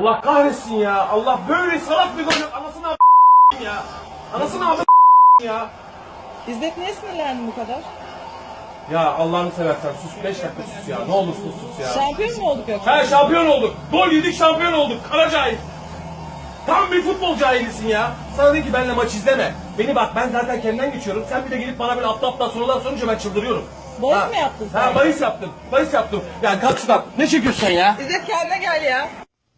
Allah kahretsin ya. Allah böyle salak bir gol yok. Anasını a- ya. Anasını a- ya. İzzet niye sinirlendin bu kadar? Ya Allah'ını seversen sus 5 dakika sus ya. Ne olursun sus ya. Şampiyon mu olduk yoksa? Ha şampiyon olduk. Gol yedik şampiyon olduk. Kara cahil. Tam bir futbol cahilisin ya. Sana dedim ki benimle maç izleme. Beni bak ben zaten kendimden geçiyorum. Sen bir de gelip bana böyle aptal aptal sorular sorunca ben çıldırıyorum. Bahis mi yaptın sen? Ha bahis yaptım. Bahis yaptım. Yani kalk şuradan. Ne çekiyorsun sen ya? İzzet kendine gel ya.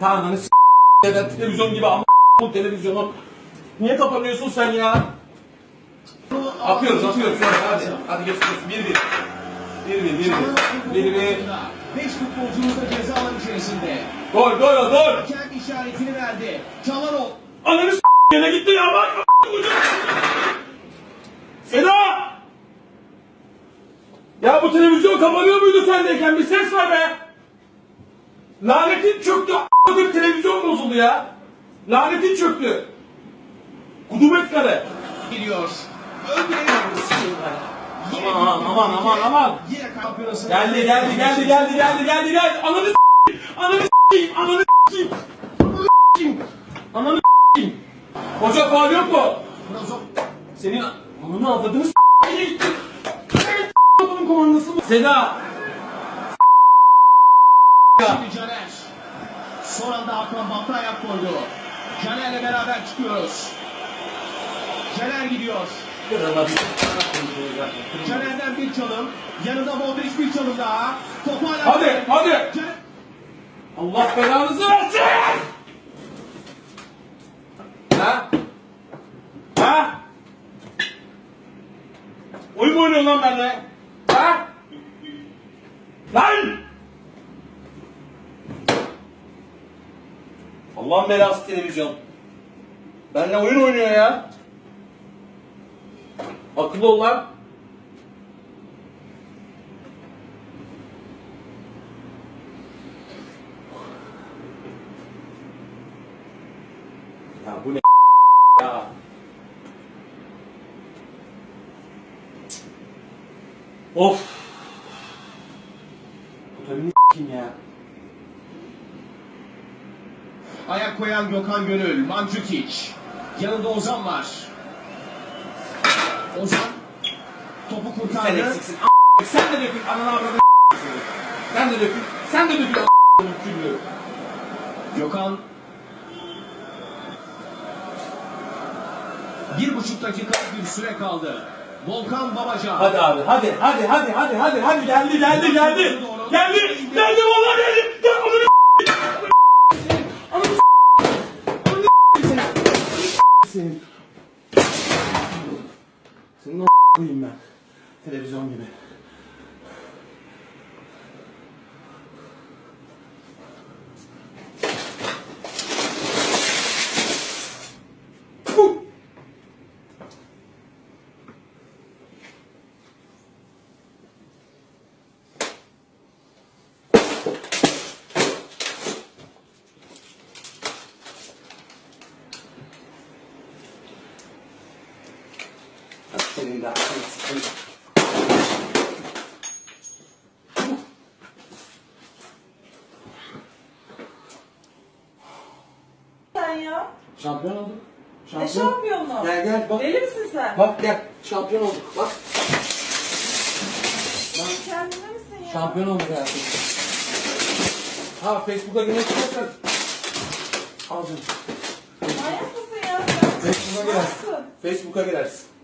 Tanrını s*** televizyon gibi ama bu televizyonu. Niye kapanıyorsun sen ya? Atıyoruz atıyoruz hadi. Hadi geç geç. Bir bir. Bir bir bir bir. Bir bir. 5 futbolcumuz da ceza alanı içerisinde. Gol gol gol. Hakem işaretini verdi. Çalhanoğlu Ananı s*** gene gitti ya bak. Seda! Ya bu televizyon kapanıyor muydu sendeyken? Bir ses var be! Lanetin çöktü. A**ladım televizyon bozuldu ya. Lanetin çöktü. Kudumet kare. gidiyor. Aman aman aman aman. Geldi geldi geldi geldi geldi geldi geldi. Ananı s**eyim. Ananı s**eyim. Ananı s**eyim. Ananı s**eyim. Ananı s**eyim. Hoca faul yok mu? Senin ananı avladığını gitti. Evet s***ın komandası mı? Seda. Şimdi Caner. Son anda Hakan Batı ayak koydu. Caner'le beraber çıkıyoruz. Caner gidiyor. Caner'den bir çalım. Yanında Modric bir çalım daha. Topu hala... Hadi, hadi. Allah belanızı versin. Ha? Ha? Oyun mu oynuyorsun lan benimle? Ha? Lan! Allah'ın belası televizyon. Benimle oyun oynuyor ya. Akıllı ol lan. Ya bu ne ya? Of. Bu tabii kim ya? Ayak koyan Gökhan Gönül, Mandzukic. Yanında Ozan var. Ozan topu Sen kurtardı. eksiksin. a**. Sen de dökül. Ananı avradını Sen de dökül. Sen de dökül. Gökhan bir buçuk dakikalık bir süre kaldı. Volkan Babacan. Hadi abi hadi hadi hadi hadi hadi hadi geldi geldi geldi. Geldi geldi. Gel ananı Ananı Ananı senin. Senin o koyayım ben. Televizyon gibi. Aklını sıkın. Sen ya. Şampiyon olduk. Ne şampiyonu? Gel gel bak. Deli misin sen? Bak gel. Şampiyon olduk. Bak. Kendine misin ya? Şampiyon olduk hayatım. Ha Facebook'a yine çıkarsan. Al canım. Manyak mısın ya sen? Facebook'a girersin. Nasılsın? Facebook'a girersin.